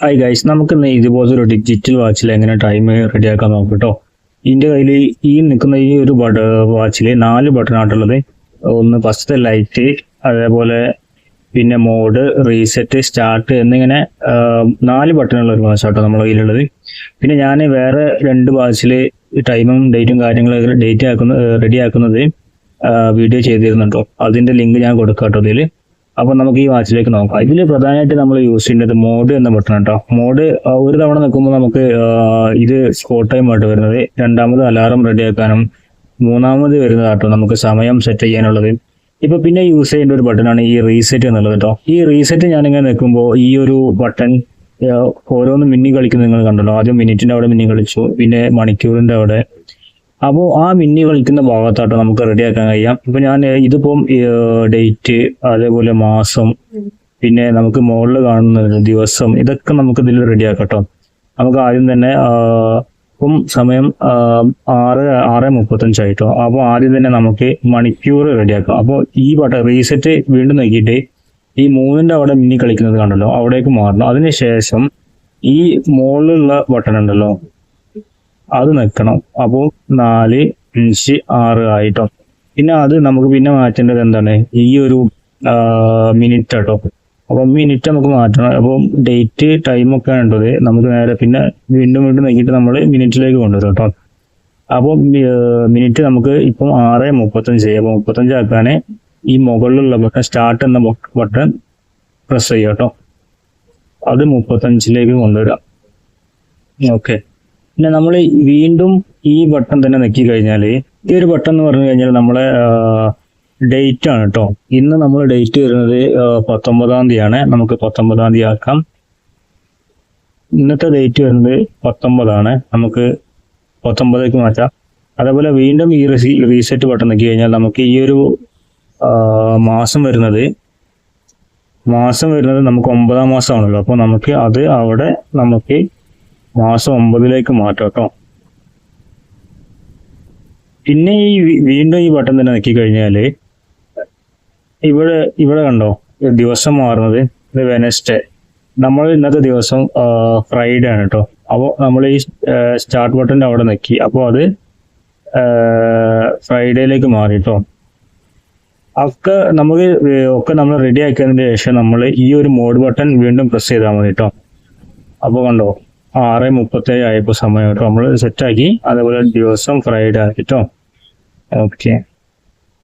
Hi guys നമുക്ക് ഇന്ന് ഇതുപോലത്തെ ഒരു ഡിജിറ്റൽ വാച്ചിൽ എങ്ങനെ ടൈം റെഡിയാക്കാൻ നോക്കാം കേട്ടോ ഇതിന്റെ കയ്യിൽ ഈ നിൽക്കുന്ന ഈ ഒരു ബട്ട വാച്ചിൽ നാല് ബട്ടൺ ആയിട്ടുള്ളത് ഒന്ന് ഫസ്റ്റ് ലൈറ്റ് അതേപോലെ പിന്നെ മോഡ് റീസെറ്റ് സ്റ്റാർട്ട് എന്നിങ്ങനെ നാല് ബട്ടണുള്ള ഒരു വാച്ച് ആട്ടോ നമ്മുടെ കയ്യിലുള്ളത്. പിന്നെ ഞാൻ വേറെ രണ്ട് വാച്ചിൽ ടൈമും ഡേറ്റും കാര്യങ്ങളും ഡേറ്റ് ആക്കുന്ന റെഡി ആക്കുന്നത് വീഡിയോ ചെയ്തിരുന്നുണ്ടോ അതിന്റെ ലിങ്ക് ഞാൻ കൊടുക്കാം കേട്ടോ ഇതിൽ അപ്പൊ നമുക്ക് ഈ വാച്ചിലേക്ക് നോക്കാം. ഇതിൽ പ്രധാനമായിട്ട് നമ്മൾ യൂസ് ചെയ്യുന്നത് മോഡ് എന്ന ബട്ടൺ കേട്ടോ മോഡ് ഒരു തവണ നിൽക്കുമ്പോൾ നമുക്ക് ഇത് സ്പോട്ട് ടൈം ആയിട്ട് വരുന്നത് രണ്ടാമത് അലാറം റെഡിയാക്കാനും മൂന്നാമത് വരുന്നതാട്ടോ നമുക്ക് സമയം സെറ്റ് ചെയ്യാനുള്ളത്. ഇപ്പൊ പിന്നെ യൂസ് ചെയ്യേണ്ട ഒരു ബട്ടണാണ് ഈ റീസെറ്റ് എന്നുള്ളത് കേട്ടോ ഈ റീസെറ്റ് ഞാനിങ്ങനെ നിൽക്കുമ്പോൾ ഈ ഒരു ബട്ടൺ ഓരോന്ന് മിന്നി കളിക്കുന്നത് നിങ്ങൾ കണ്ടല്ലോ. ആദ്യം മിനിറ്റിന്റെ അവിടെ മിന്നി കളിച്ചു പിന്നെ മണിക്കൂറിന്റെ അവിടെ അപ്പോൾ ആ മിന്നി കളിക്കുന്ന ഭാഗത്തായിട്ട് നമുക്ക് റെഡിയാക്കാൻ കഴിയാം. ഇപ്പം ഞാൻ ഇതിപ്പം ഡേറ്റ് അതേപോലെ മാസം പിന്നെ നമുക്ക് മുകളിൽ കാണുന്ന ദിവസം ഇതൊക്കെ നമുക്ക് ഇതിൽ റെഡിയാക്കട്ടോ. കേട്ടോ നമുക്ക് ആദ്യം തന്നെ ഇപ്പം സമയം ആറ് ആറ് മുപ്പത്തഞ്ചായിട്ടോ. അപ്പോൾ ആദ്യം തന്നെ നമുക്ക് മണിക്കൂർ റെഡിയാക്കാം. അപ്പോൾ ഈ പാട്ട് റീസെറ്റ് വീണ്ടും നോക്കിയിട്ട് ഈ മൂന്നിന്റെ അവിടെ മിന്നി കളിക്കുന്നത് കണ്ടല്ലോ അവിടേക്ക് മാറണം. അതിനുശേഷം ഈ മുകളിലുള്ള ബട്ടൺ ഉണ്ടല്ലോ അത് നിൽക്കണം. അപ്പോൾ നാല് അഞ്ച് ആറ് ആയിട്ടോ. പിന്നെ അത് നമുക്ക് പിന്നെ മാറ്റേണ്ടത് എന്താണ്? ഈ ഒരു മിനിറ്റ് കേട്ടോ അപ്പൊ മിനിറ്റ് നമുക്ക് മാറ്റണം. അപ്പം ഡേറ്റ് ടൈം ഒക്കെ ഉണ്ടത് നമുക്ക് നേരെ പിന്നെ വീണ്ടും വീണ്ടും നോക്കിയിട്ട് നമ്മൾ മിനിറ്റിലേക്ക് കൊണ്ടുവരും കേട്ടോ. അപ്പോൾ മിനിറ്റ് നമുക്ക് ഇപ്പം ആറ് മുപ്പത്തഞ്ച്. അപ്പോൾ മുപ്പത്തഞ്ച് ആക്കാനെ ഈ മുകളിലുള്ള ബട്ടൺ സ്റ്റാർട്ട് എന്ന ബട്ടൺ പ്രസ് ചെയ്യാം കേട്ടോ. അത് മുപ്പത്തഞ്ചിലേക്ക് കൊണ്ടുവരാം. ഓക്കെ. പിന്നെ നമ്മൾ വീണ്ടും ഈ ബട്ടൺ തന്നെ നെക്കി കഴിഞ്ഞാൽ ഈ ഒരു ബട്ടൺ എന്ന് പറഞ്ഞു കഴിഞ്ഞാൽ നമ്മളെ ഡേറ്റ് ആണ് കേട്ടോ ഇന്ന് നമ്മൾ ഡേറ്റ് വരുന്നത് പത്തൊമ്പതാം തീയതിയാണ്. നമുക്ക് പത്തൊമ്പതാം തീയതി ആക്കാം. ഇന്നത്തെ ഡേറ്റ് വരുന്നത് പത്തൊമ്പതാണ്. നമുക്ക് പത്തൊമ്പതേക്ക് മാറ്റാം. അതേപോലെ വീണ്ടും ഈ റീസെറ്റ് ബട്ടൺ നെക്കി കഴിഞ്ഞാൽ നമുക്ക് ഈ ഒരു മാസം വരുന്നത് മാസം വരുന്നത് നമുക്ക് ഒമ്പതാം മാസമാണല്ലോ. അപ്പോൾ നമുക്ക് അത് അവിടെ നമുക്ക് മാസം ഒമ്പതിലേക്ക് മാറ്റാം കേട്ടോ പിന്നെ ഈ വീണ്ടും ഈ ബട്ടൺ തന്നെ നക്കി കഴിഞ്ഞാൽ ഇവിടെ ഇവിടെ കണ്ടോ ദിവസം മാറുന്നത് ഇത് വെനസ്ഡേ നമ്മൾ ഇന്നത്തെ ദിവസം ഫ്രൈഡേ ആണ് കേട്ടോ അപ്പോൾ നമ്മൾ ഈ സ്റ്റാർട്ട് ബട്ടന്റെ അവിടെ നക്കി. അപ്പോൾ അത് ഫ്രൈഡേയിലേക്ക് മാറി കേട്ടോ ഒക്കെ നമുക്ക് ഒക്കെ നമ്മൾ റെഡി ആക്കിയതിന് ശേഷം നമ്മൾ ഈ ഒരു മോഡ് ബട്ടൺ വീണ്ടും പ്രസ് ചെയ്താൽ മതി കേട്ടോ അപ്പോൾ കണ്ടോ ആറ് മുപ്പത്തേഴ് ആയപ്പോൾ സമയം കേട്ടോ നമ്മൾ സെറ്റാക്കി അതേപോലെ ദിവസം ഫ്രൈഡേ ആക്കിട്ടോ. ഓക്കെ